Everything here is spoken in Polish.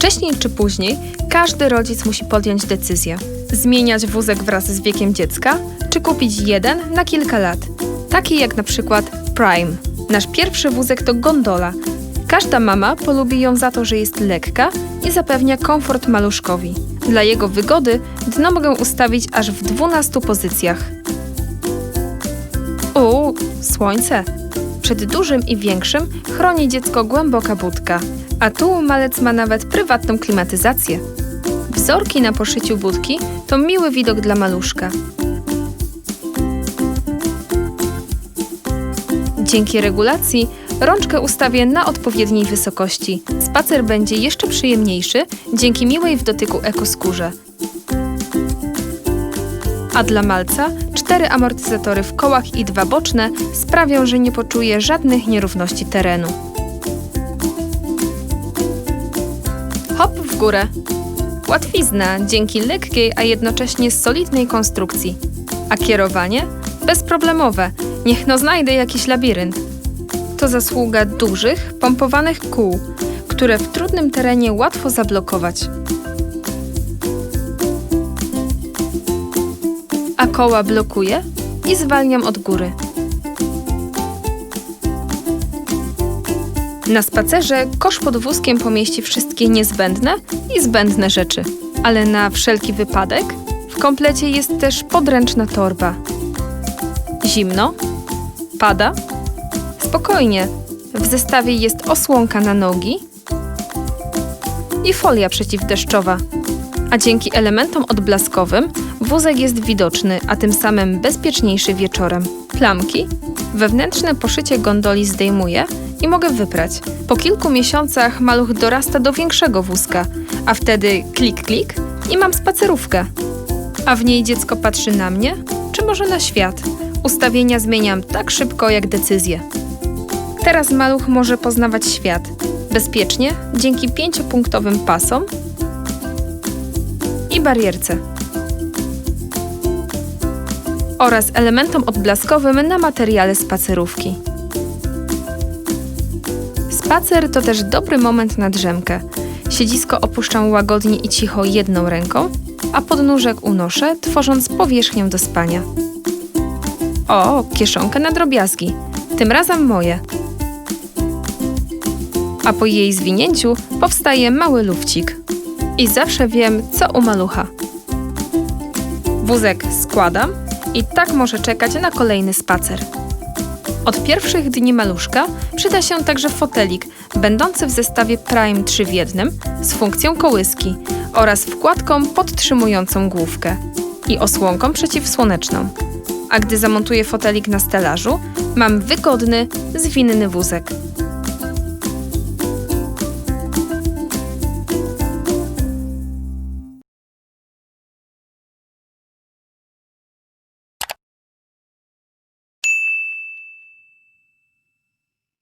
Wcześniej czy później każdy rodzic musi podjąć decyzję: zmieniać wózek wraz z wiekiem dziecka, czy kupić jeden na kilka lat. Taki jak na przykład Prime. Nasz pierwszy wózek to gondola. Każda mama polubi ją za to, że jest lekka i zapewnia komfort maluszkowi. Dla jego wygody dno mogę ustawić aż w 12 pozycjach. Uuu, słońce. Przed dużym i większym chroni dziecko głęboka budka, a tu malec ma nawet prywatną klimatyzację. Wzorki na poszyciu budki to miły widok dla maluszka. Dzięki regulacji rączkę ustawię na odpowiedniej wysokości. Spacer będzie jeszcze przyjemniejszy dzięki miłej w dotyku ekoskórze. A dla malca cztery amortyzatory w kołach i dwa boczne sprawią, że nie poczuje żadnych nierówności terenu. Hop w górę. Łatwizna dzięki lekkiej, a jednocześnie solidnej konstrukcji. A kierowanie? Bezproblemowe. Niech no znajdę jakiś labirynt. To zasługa dużych, pompowanych kół, które w trudnym terenie łatwo zablokować. A koła blokuję i zwalniam od góry. Na spacerze kosz pod wózkiem pomieści wszystkie niezbędne i zbędne rzeczy. Ale na wszelki wypadek w komplecie jest też podręczna torba. Zimno? Pada? Spokojnie. W zestawie jest osłonka na nogi i folia przeciwdeszczowa. A dzięki elementom odblaskowym wózek jest widoczny, a tym samym bezpieczniejszy wieczorem. Plamki? Wewnętrzne poszycie gondoli zdejmuję i mogę wyprać. Po kilku miesiącach maluch dorasta do większego wózka, a wtedy klik klik i mam spacerówkę. A w niej dziecko patrzy na mnie, czy może na świat? Ustawienia zmieniam tak szybko jak decyzje. Teraz maluch może poznawać świat bezpiecznie dzięki pięciopunktowym pasom barierce oraz elementom odblaskowym na materiale spacerówki. Spacer to też dobry moment na drzemkę. Siedzisko opuszczam łagodnie i cicho jedną ręką, a podnóżek unoszę, tworząc powierzchnię do spania. O, kieszonkę na drobiazgi. Tym razem moje. A po jej zwinięciu powstaje mały lufcik. I zawsze wiem, co u malucha. Wózek składam i tak może czekać na kolejny spacer. Od pierwszych dni maluszka przyda się także fotelik, będący w zestawie Prime 3 w jednym z funkcją kołyski oraz wkładką podtrzymującą główkę i osłonką przeciwsłoneczną. A gdy zamontuję fotelik na stelażu, mam wygodny, zwinny wózek.